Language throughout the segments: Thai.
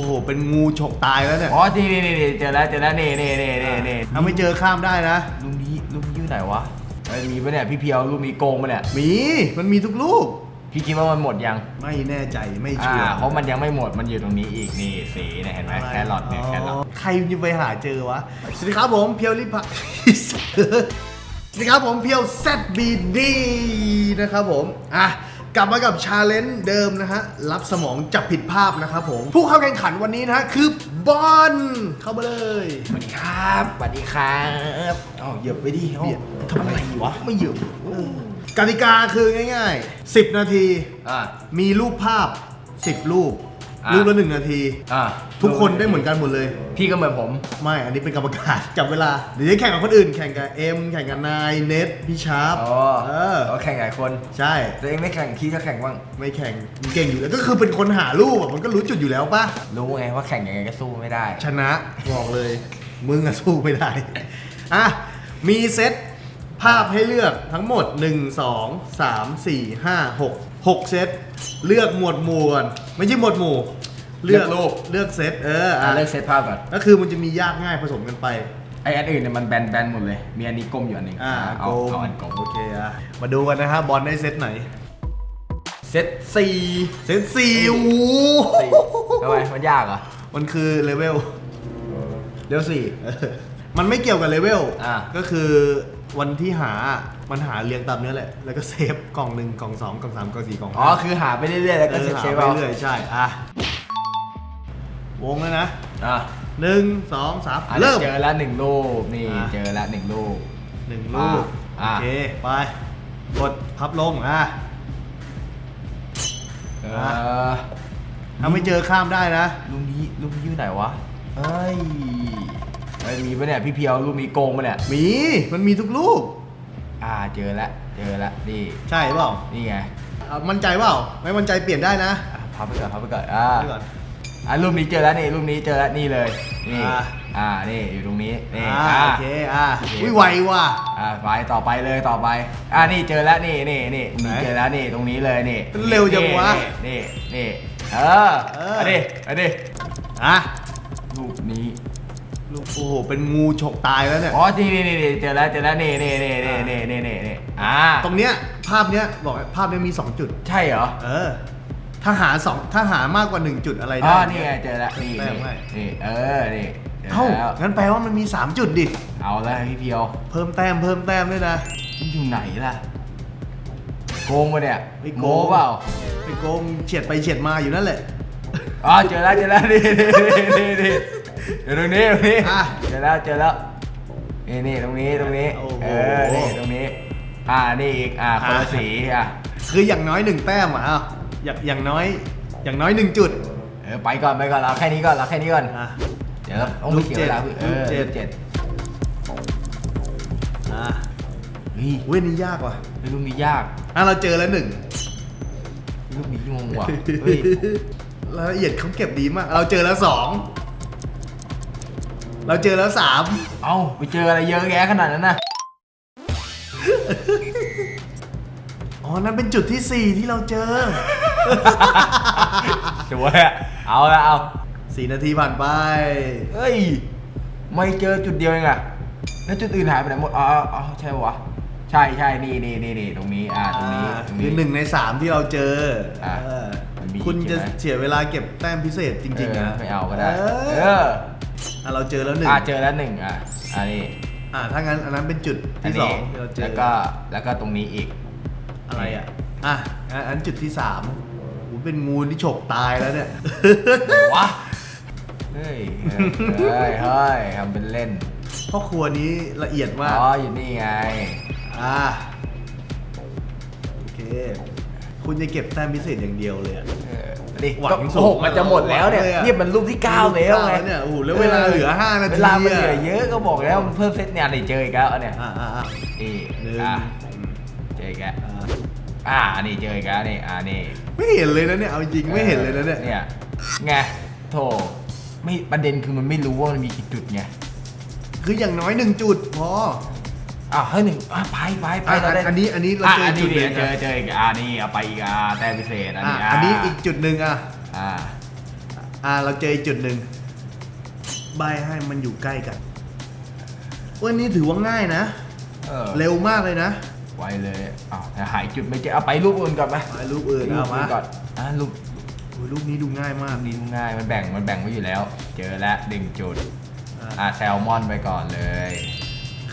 อ้โห เป็นงูฉกตายแล้วเนี่ยอ๋อนี่นี่นี่เจอแล้วเจอแล้วนี่นี่นี่นี่นี่ถ้าไม่เจอข้ามได้นะ ลูกนี้ลูกนี้อยู่ไหนวะเอ้ยมีปะเนี่ยพี่เพียวลูกนี้โกงปะเนี่ยมี มันมีทุกลูก พี่คิดว่ามันหมดยัง ไม่แน่ใจไม่อ่าชัวร์เพราะมันยังไม่หมดมันอยู่ตรงนี้อีกนี่สีเนี่ยเห็นไหมแครอทเนี่ยแครอทใครจะไปหาเจอวะ สวัสดีครับผมเพียวลิพะ สวัสดีครับผมเพียว ZBD นะครับผม อะ กลับมากับชาเลนจ์เดิมนะฮะ รับสมองจับผิดภาพนะครับผม ผู้เข้าแข่งขันวันนี้นะฮะ คือบอลเข้ามาเลย สวัสดีครับสวัสดีครับเอ้าเหยียบไปดิเอ้าเบียดทำอะไรวะ ไม่เหยืมกติกาคือง่าย ๆ 10 นาที อ่า มีรูปภาพ 10 รูป อะรูปละหนึ่งนาที อ่าทุกคนได้เหมือนกันหมดเลย พี่ก็เหมือนผม ไม่ อันนี้เป็นกรรมการ จับเวลา เดี๋ยวจะแข่งกับคนอื่น แข่งกับเอ็ม แข่งกับนาย เน็ตพี่ชาร์ปอ๋อเออก็แข่งหลายคน ใช่ ตัวเองไม่แข่งพี่ก็แข่งบ้าง ไม่แข่งเก่งอยู่แล้วก็คือเป็นคนหารูปอะมันก็รู้จุดอยู่แล้วป่ะ รู้ไงว่าแข่งยังไงก็สู้ไม่ได้ ชนะ บอกเลย มึงอะสู้ไม่ได้ อะ มีเซตภาพให้เลือกทั้งหมด 1 2 3 4 5 6 6 เซต เลือกหมวดหมู่ก่อน ไม่ใช่หมวดหมู่เลือกรูป เลือกเซตเอออะอะเลิกเซตภาพก่อนก็คือมันจะมียากง่ายผสมกันไป ไออันอื่นเนี่ยมันแบนแบนหมดเลย มีอันนี้กลมอยู่อันหนึ่งอ่าเอาโกงเอาอันกลมโอเคอะมาดูกันนะฮะบอลได้เซตไหน เซตสี่เซตสี่โอ้โหสี่ทำไมมันยากเหรอมันคือเลเวล เร็วสี่เออมันไม่เกี่ยวกับเลเวล อ่าก็คือวันที่หา มันหาเรียงตามเนี้ยแหละ แล้วก็เซฟกล่องหนึ่งกล่องสองกล่องสามกล่องสี่กล่องอ๋อ ห้าคือหาไปเรื่อยๆแล้วก็เซฟหาเซฟไปเอาเรื่อยใช่ อะ วงแล้วนะอะหนึ่งสองสามอะเริ่ม เจอแล้วหนึ่งลูกนี่อะ เจอแล้วหนึ่งลูกหนึ่งลูกอ่าโอเค ไป กดพับลง อะ เออะ อถ้าไม่เจอข้ามได้นะลูกนี้ลูกนี้อยู่ไหนวะเอ้ยเอ้ยมีปะเนี่ยพี่เพียวลูกนี้โกงปะเนี่ย มี มันมีทุกลูก อ่าเจอแล้วเจอแล้วนี่ใช่เปล่านี่ไงอะมั่นใจเปล่าไม่มั่นใจเปลี่ยนได้นะอะพับไปก่อนพับไปก่อนอ่าไปก่อน อะรูปนี้เจอแล้วนี่รูปนี้เจอแล้วนี่เลยนี่อ่า อ่านี่อยู่ตรงนี้นี่อ่าอ่า โอเคอะโอเควิไวว่ะ อ่าไปต่อไปเลยต่อไป อ่านี่เจอแล้วนี่นี่นี่ไหนนี่เจอแล้วนี่ตรงนี้เลยนี่เร็วจังวะนี่นี่นี่เออเออ เอาดิเอาดิอะรูปนี้ ลูกโอ้โหเป็นงูฉกตายแล้วเนี่ย อ๋อนี่นี่นี่นี่เจอแล้วเจอแล้วนี่นี่นี่นี่นี่นี่นี่นี่อ่าตรงเนี้ยภาพเนี้ยบอกภาพเนี้ยมี 2 จุด ใช่เหรอเออ ถ้าหาสองถ้าหามากกว่า 1 จุดอะไรอ๋ได้อนี่ไงเจอแล้วนี่แต้มนี่ให้นี่เออนี่เจอเอ้าแล้วงั้นแปลว่ามันมี 3 จุดดิ เอาแล้วพี่เพียวเพิ่มแต้มเพิ่มแต้มด้วยนะ มันอยู่ไหนล่ะโกงปะเนี่ยไม่โกโมงเปล่าไปโกงเฉียดไปเฉียดมาอยู่นั่นแหละ อ๋อเจอแล้วเจอแล้วนี่นี่นี่นี่ เดี๋ยวตรงนี้ตรงนี้อะเจอแล้วเจอแล้วนี่นี่ตรงนี้ตรงนี้โอ้โห เออนี่ตรงนี้ อ่านี่อีกอ่าคนละอะสีอะคืออย่างน้อย1แต้มอะอ้าวอย่างอย่างน้อย อย่างน้อย1จุดเออไปก่อนไปก่อนเอาแค่นี้ก่อนเอาแค่นี้ก่อนอะ เดี๋ยวต้องไปเขียนเวลาพี่เออลูกเจ็ด ลูกเจ็ดอะเฮ้ยเว้ยนี่ยากว่ะเฮ้ยลูกนี้ยากอะเราเจอแล้วหนึ่งลูกนี้งงว่ะเฮ้ย รายละเอียดเขาเก็บดีมาก เราเจอแล้วสอง เราเจอแล้วสามเอ้าไปเจออะไรเยอะแยะขนาดนั้นนะอ๋อ นั่นเป็นจุดที่สี่ที่เราเจอ สวยอะเอาละเอาสี่นาทีผ่านไป เฮ้ย ไม่เจอจุดเดียวเองอะแล้วจุดอื่นหายไปไหนหมดอ๋ออ๋อใช่ปะวะใช่ใช่นี่นี่นี่นี่ตรงนี้อ่าตรงนี้ตรงคืนี้ อหนึ่งในสามที่เราเจออะเออมันมีคุณจะใช่ไหม เสียเวลาเก็บแต้มพิเศษจริงๆเออนะไม่เอาก็ได้ เอเออออ่ะเราเจอแล้วหนึ่งอ่าเจอแล้วหนึ่งอะอ่านี่อะถ้างั้นอันนั้นเป็นจุดอันที่สอนี้งที่เราเจอแล้วก็แล้วก็ตรงนี้อีกอะไรอะอะอันอันจุดที่สามโหเป็นงูที่ฉกตายแล้วเนี่ยไหนวะเฮ้ยเฮ้ยเฮ้ยทำเป็นเล่นพ่อครัวนี้ละเอียดมากอ๋ออยู่นี่ไงอ่าโอเค คุณจะเก็บแต้มพิเศษอย่างเดียวเลยอะ เออดิหวังก็สูงโอ้โหมันจะหมดแล้วเนี่ยหวังเลยอะนี่มันรูปที่ 9 แล้วไงเนี่ยโอ้โหแล้วเวลาเหลือห้านาทีเวลามันเหลืออะเยอะก็บอกแล้วมันเพิ่มเซตเนี่ยนี่เจออีกแล้วอันเนี่ยอ่าอ่าอ่านี่หนึ่งอะเจออีกแล้วอ่าอ่านี่เจออีกแล้วนี่อ่านี่ไม่เห็นเลยนะเนี่ยเอาจริงไม่เห็นเลยนะเนี่ยเนี่ยไงโถไม่ประเด็นคือมันไม่รู้ว่ามันมีกี่จุดไงคืออย่างน้อยหนึ่งจุดพอ อะเฮ้ยหนึ่งอะไปไปไปอะเราได้อันนี้อันนี้เราอะเจออันจุนี้ดหเนี่นึ่ยงเจอเจออีกอ่านี่เอาไปอีกอะแต้มพิเศษอันอะนี้อะอันนี้อีกจุดหนึ่งอะอ่าอ่าเราเจออีกจุดหนึ่งใบให้มันอยู่ใกล้กันวันนี้ถือว่าง่ายนะ เออเร็วมากเลยนะไวเลยอ้าวแต่หายจุดไม่เจอเอาไปรูปอื่นก่อนไหมไปรูปอื่นรูเอาปมาอื่นก่อนอะรูปโอ้ยรูปนี้ดูง่ายมาก นี้ง่ายมันแบ่งมันแบ่งไว้อยู่แล้ว เจอแล้วหนึ่งจุดอ่าอะแซลมอนไปก่อนเลย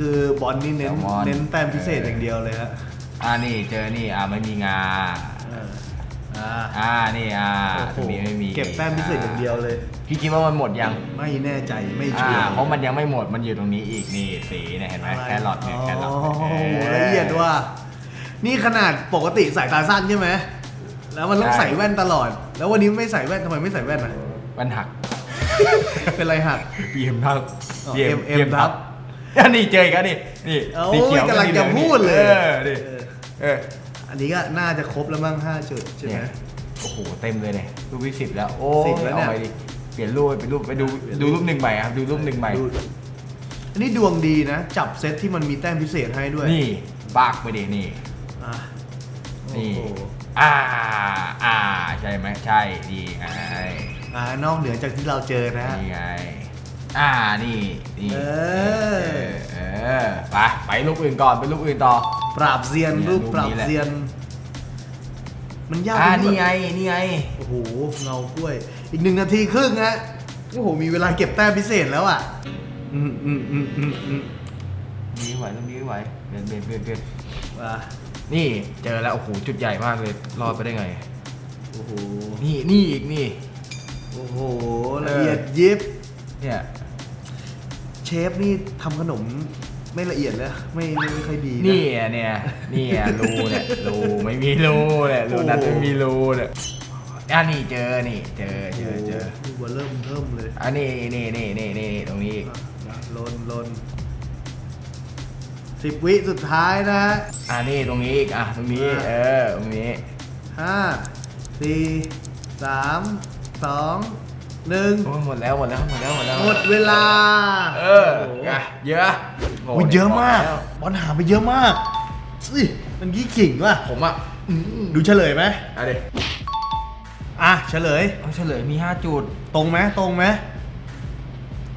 คือบอลนี่เน้นแซลมอน เน้นแต้มพิเศษอย่างเดียวเลยฮะอ่านี่เจอนี่อะไม่มีงา เอออ่าอ่านี่อ่าโอ้ตโหรงนี้ไม่มีเก็บแต้มพิเศษอย่างเดียวเลย พี่คิดว่ามันหมดยังไม่แน่ใจไม่ชัอ่าวร์เพราะมันยังไม่หมดมันอยู่ตรงนี้อีกนี่สีเนี่ยเห็นไหมแครอทเนี่ยแครอทโอ้โหเละเอียดว่า นี่ขนาดปกติสายตาสั้นใช่ไหมแล้วมันต้องใส่แว่นตลอด แล้ววันนี้ไม่ใส่แว่นทำไมไม่ใส่แว่นอะ มันหักเป็นไรหักบีมทับอ๋อ M M ทับ อันนี้เจออีกันนี่นี่โอ้สียเขียวกำลังสีหจะองพูดเลยเออดิเออเอออันนี้ก็น่าจะครบแล้วมั้งห้าจุดใช่ไหม เนี่ยโอ้โหเต็มเลยเนี่ยรูปที่สิบแล้วโอ้สิบแล้วเนี่ย อาไปดิเปลี่ยนรูปไปรูปไปดูเปลี่ยนรูดูปรูปหนึ่งใหม่ครับดูรูปหนึ่งใหม่ดูอันนี้ดวงดีนะ จับเซตที่มันมีแต้มพิเศษให้ด้วยนี่บากไปดินี่ อะนี่โอ้โหอ่า อ่า ใช่ไหมใช่ ดีไงอ่านอกเหนือจากที่เราเจอนะฮะนี่ไง อ่านี่นี่เออ เออไปไปรูปอื่นก่อนไปรูปอื่นต่อ ปราบเซียนเนี่ยรูปรูปปราบนี้แหละ เซียน มันยากอ่าตรงนี่ที่ไงแบบนี่ไงโอ้โหเงากล้วย อีกหนึ่งนาทีครึ่งฮะโอ้โหมีเวลาเก็บแต้มพิเศษแล้วอะ อืมอืมอืมอืมอืมนี่ไหวตรงนี้ไหวเบียนเบียนเบียนเบียนอะนี่เจอแล้วโอ้โหจุดใหญ่มากเลยรอดไปได้ไง โอ้โหนี่นี่อีกนี่ โอ้โหละเอียดยิบเนี่ยเชฟนี่ทำขนมไม่ละเอียดเลยไม่ไม่ไม่ค่อยดีะ นี่อะเนี่ยนี่อะรูเนี่ยรูไม่มีรูเนี่ยรูนั้นไม่มีรูเนี่ยอะนี่เจอนี่เจอเจอเจอโโหดูว่าเริ่มเริ่มเลยอันนี้นี่นี่นี่นี่นี่ตรงนี้อีกอะลนลนสิบวิสุดท้ายนะฮะอ่านี่ตรงนี้อีกอะตรงนี้อ่าเออตรงนี้ ห้าสี่สามสอง หนึ่งโอ้ยหมดแล้วหมดแล้วหมดแล้วหมดแล้วหมดเวลาเออโโหอะเยอะโโอ้ยเยอะมากแล้วบอลหาไปเยอะมากสิมันกี้ขิงว่ะผมอะดูเฉลยไหมอะเดี๋ยวอะเฉลยเอาเฉลยมี 5 จุด ตรงไหมตรงไหม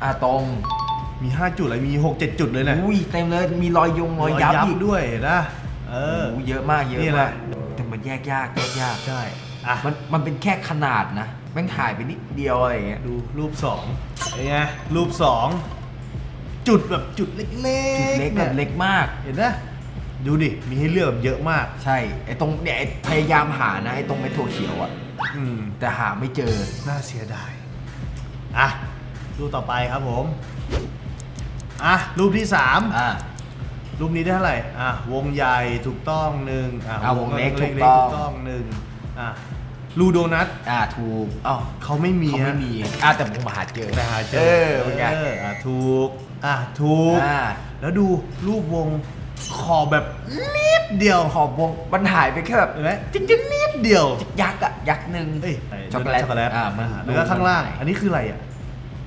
อะตรง มี 5 จุดอะไรมี 6 7 จุดเลยนะอุ้ยเต็มเลยมีรอยยงรอยยับอีกด้วยนะเออโอ้ยเยอะมากเยอะนี่แหมาละกแต่มันแยกยากแยกยากใช่อะมันมันเป็นแค่ขนาดนะ แม่งถ่ายไปนิดเดียวอะไรอย่างเงี้ย ดูรูป2เป็นไงรูป2จุดแบบจุดเล็กๆจุดเล็กแบบเล็กมาก เห็นนะดูดิ มีให้เลือกแบบเยอะมาก ใช่ ไอ้ตรงเนี่ยไอ้พยายามหานะไอ้ตรงไอ้ถั่วเขียวอะอืม แต่หาไม่เจอ น่าเสียดาย อะ รูปต่อไปครับผม อะ รูปที่3อะรูปนี้ได้เท่าไหร่ อะ วงใหญ่ถูกต้องหนึ่งอะอะวงเล็กๆถูกต้อง ถูกต้องหนึ่งอะ รูโดนัทอะถูกอ้าวเขาไม่มีเขาไม่ฮะมีอะแต่ผมหาเจอแต่หาเจเออเป็นไงออะถูกอะถูกอ่าแล้วดูรูปวงขอบแบบนิดเดียวขอบวงมันหายไปแค่แบบเห็นไหมจิ๊กจิ๊กนิดเดียวยักษ์อะยักษ์หนึ่งเอ้ยช็อกโกแลตช็อกโกแลตอ่ามันอะแล้วก็ข้างล่างอันนี้คืออะไรอะ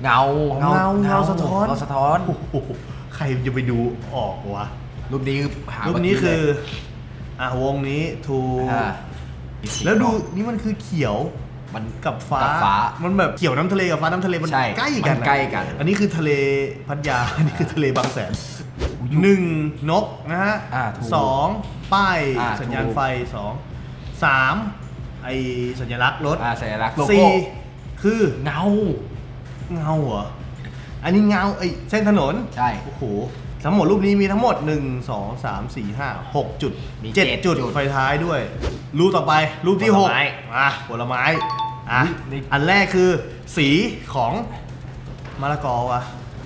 เงาเงาเงาสะท้อนเงาสะท้อนโอ้โหใครจะไปดูออกวะรูปนี้หารูปนี้คืออะวงนี้ถูก อ่าแล้วดูนี่มันคือเขียวมันกับฟ้า กับฟ้ามันแบบเขียวน้ำทะเลกับฟ้าน้ำทะเลมันใช่ใกล้กันมันใกล้กัน อันนี้คือทะเลพัทยา อันนี้คือทะเลบางแสนหนึ่งนกนะฮะอ่าถูกสองป้ายอ่าสัญญาณถูก ไฟสองสามไอสัญลักษณ์รถอ่าสัญลักษณ์โลโก้สี่คือเงา เงาเหรออันนี้เงาไอยเส้นถนนใช่ โอ้โห ทั้งหมดรูปนี้มีทั้งหมด 1 2 3 4 5 6 จุด มีเจ็ดเจ็ดจุดจุดไฟท้ายด้วย รูปต่อไปรูปที่ผลไม้ 6อะผลไม้อะอุ๊ยนี่อันแรกคือสีของมะละกอวะ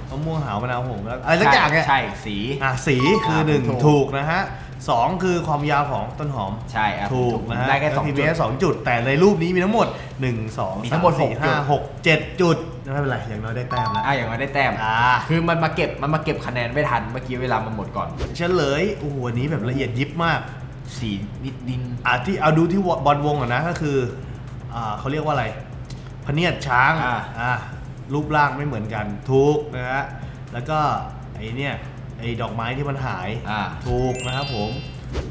มะม่วงหาวมะนาวโหงแล้วอะไรสักอย่างเนี่ย ใช่สี อะสีคือ อะหนึ่งถูกถูกนะฮะสองคือความยาวของต้นหอมใช่อะถูกนะฮะได้แค่สองล้วจุดมีแค่สองจุด แต่ในรูปนี้มีทั้งหมด 1 2มีทั้งหมด3หก4 5 6 7 จุด ไม่เป็นไรอย่างน้อยได้แต้มแล้ว อะอย่างน้อยได้แต้มอ่า คือมันมาเก็บมันมาเก็บคะแนนไม่ทันเมื่อกี้เวลามันหมดก่อน เฉลยโอ้โหอันนี้แบบละเอียดยิบมากสีนิดดิน อะที่เอาดูที่บอลวงก่อนนะก็คืออ่าเขาเรียกว่าอะไรพเนียดช้างอ่า อ่ารูปร่างไม่เหมือนกันถูกนะฮะแล้วก็ไอเนี่ยไอดอกไม้ที่มันหาย อ่า ถูกนะครับผม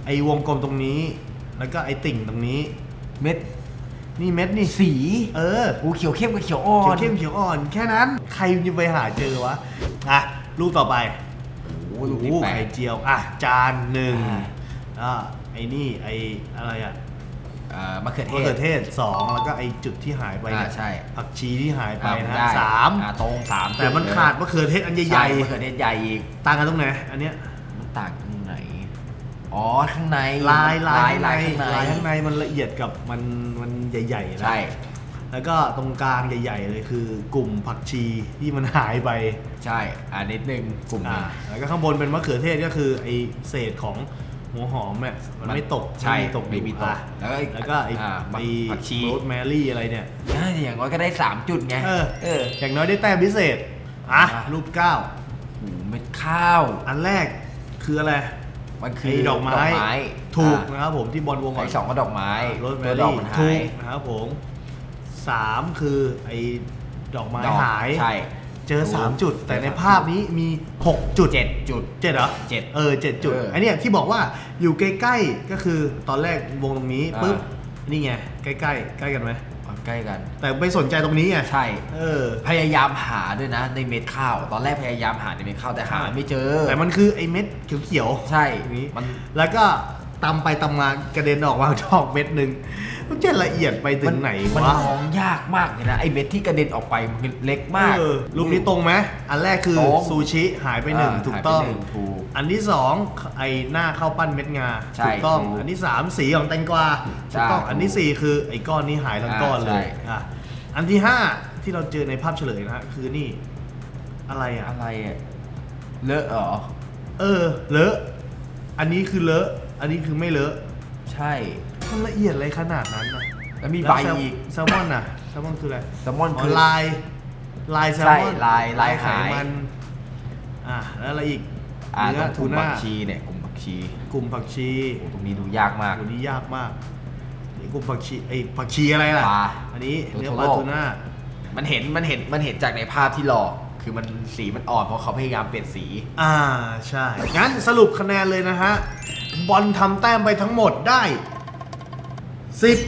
ไอวงกลมตรงนี้ แล้วก็ไอติ่งตรงนี้ เม็ด นี่เม็ดนี่สี เอออูเขียวเข้มกับเขียวอ่อเขียวนเข้มเขียวอ่อนแค่นั้น ใครจะไปหาเจอวะ อะลูกต่อไปโอ้โหลูกนี้โอ้แปลไข่กเจียว อะ จานหนึ่งอ่าอ่าไอ้นี่ไอ้อะไรอะอ่ามะเขือเทมะศเขือเทศสองแล้วก็ไอ้จุดที่หายไปเนี่ยอ่าใช่ผักชีที่หายไปอ่านะได้สามอ่าตรงสามแต่มันขาดมะเขือเทศอันใหใหญ่ญ่มะเขือเทศใหญ่อีกๆต่างกันตรงไหนอันเนี้ยมันต่างตรงไหน อ๋อข้างในลายลายลายข้างในลายข้างในมันละเอียดกับมันมันใหญ่ๆนะใช่แล้วก็ตรงกลางใหญ่ ๆ เลยคือกลุ่มผักชีที่มันหายไปใช่อ่านิดนึงกลุ่มหนึอ่างแล้วก็ข้างบนเป็นมะเขือเทศก็คือไอเศษของหัวหอมเนี่ยมันไม่ตกใช่ไม่มีตกไม่มีตกอะแล้วก็อีกแล้วก็ไออ่าไอผักชีโรสแมรี่อะไรเนี่ยอ่าอย่างน้อยก็ได้ 3 จุดไงเออเอออย่างน้อยได้แต้มพิเศษอะอะรูปเก้าหูเม็ดข้าว อันแรกคืออะไร มันคืคืออดอกไม้ ถูกนะครับผมที่บอลวงไอ้สองก็ดอกไม้โรสแมตัวดอกรี่มันถูหายกนะครับผมสามคือไอดอกไม้ดอกหายใช่เจอ 3 จุด แต่ในเจอสามภาพนี้มี 6 จุดเจ็ดจุดเจ็ดเหรอเจ็ดเออเจ็ดจุดเอออัอันเนี้ยที่บอกว่าอยู่ใกล้ๆก็คือตอนแรกวงตรงนี้อ่าปุ๊บนี่ไงใกล้ๆใกล้กันไหม เอาใกล้กัน แต่ไม่สนใจตรงนี้ไงใช่ เออ พยายามหาด้วยนะในเม็ดข้าว ตอนแรกพยายามหาในเม็ดข้าวแต่หาไม่เจอ แต่มันคือไอ้เม็ดเขียวๆ ใช่นี้มัน แล้วก็ตำไปตำมากระเด็นออกมาจอกเม็ดหนึ่ง มันจะละเอียดไปถึงไหนมันวะมองยากมากเลยนะไอ้เม็ดที่กระเด็นออกไปมันเล็กมาก เออลูกนี้ตรงไหมอันแรกคือตรงซูชิหายไปหนึ่งอ่าถูกต้อง หายไปหนึ่งถูกอันที่สองไอหน้าข้าวปั้นเม็ดงาใช่ถูกต้อง ถูกอันที่สามสีของแตงกวาใช่ถูกต้องถูกอันที่สี่คือไอ้ก้อนนี้หายทั้งก้อนเลอ่าใช่ ยอะอันที่ห้าที่เราเจอในภาพเฉลยนะฮะคือนี่อะไรอะ อะไรอะเลอะเหรอเออเลอะ อันนี้คือเลอะ อันนี้คือไม่เลอะ ใช่ มันละเอียดอะไรขนาดนั้นนะแล้วมีใบแซลอีก แซลมอนอะแซลมอนคืออะไรแซลมอนอ๋อคือลาย ลายแซลใช่มอนลายลายไขหาย มันอะแล้วอะไรอีกอ่าเนื้ตรองกทูลุ่มน่าผักชีเนี่ยกลุ่มผักชีกลุ่มผักชีโอ้ตรงนี้ดูยากมาก ตัวนี้ยากมากนี่กลุ่มผักชีไอ้ผักชีอะไรล่ะปลาอันนี้ตัวเนื้อโทปลาโร่ ทูน่ามันเห็นมันเห็นมันเห็นจากในภาพที่หลอก คือมันสีมันอ่อนเพราะเขาพยายามเปลี่ยนสี อ่าใช่งั้นสรุปคะแนนเลยนะฮะบอลทำแต้มไปทั้งหมดได้ สิบ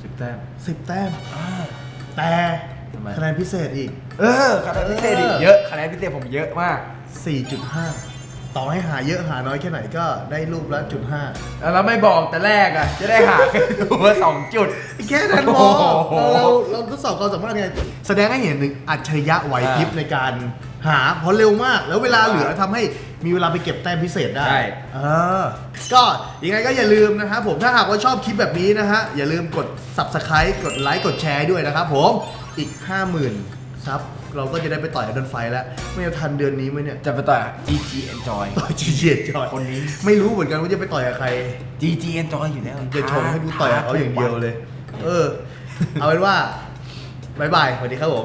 สิบแต้มสิบแต้มแต่ทำไมคะแนนพิเศษอีก เออคะแนนพิเศษอีกเออเยอะคะแนนพิเศษผมเยอะมาก 4.5 ต่อให้หาเยอะหาน้อยแค่ไหนก็ได้รูปละจุดห้าแล้วไม่บอกแต่แรกอะ จะได้หาแค่ตัวสองจุด แค่นั้นพอโอ้โหเราเราทดสอบความสามารถไง แสดงให้เห็นถึงอัจฉริยะไหวพริบอ่าในการหาเพราะเร็วมาก แล้วเวลาเหลือทำให้ มีเวลาไปเก็บแต้มพิเศษได้ใช่ เออก็ยังไงก็อย่าลืมนะครับผมถ้าหากว่าชอบคลิปแบบนี้นะฮะ อย่าลืมกด subscribe กดไลค์กดแชร์ด้วยนะครับผมอีก 50,000ซับเราก็จะได้ไปต่อยดันไฟแล้ว ไม่จะทันเดือนนี้ไหมเนี่ยจะไปต่อย GG Enjoy ต่อยจีเจียจอยคนนี้ ไม่รู้เหมือนกันว่าจะไปต่อยกับใคร GG Enjoy อยู่แล้วจะชมให้กูต่อยกับเขาอย่างเดียวเลย เออ เอาเป็นว่าบายบายสวัสดีครับผม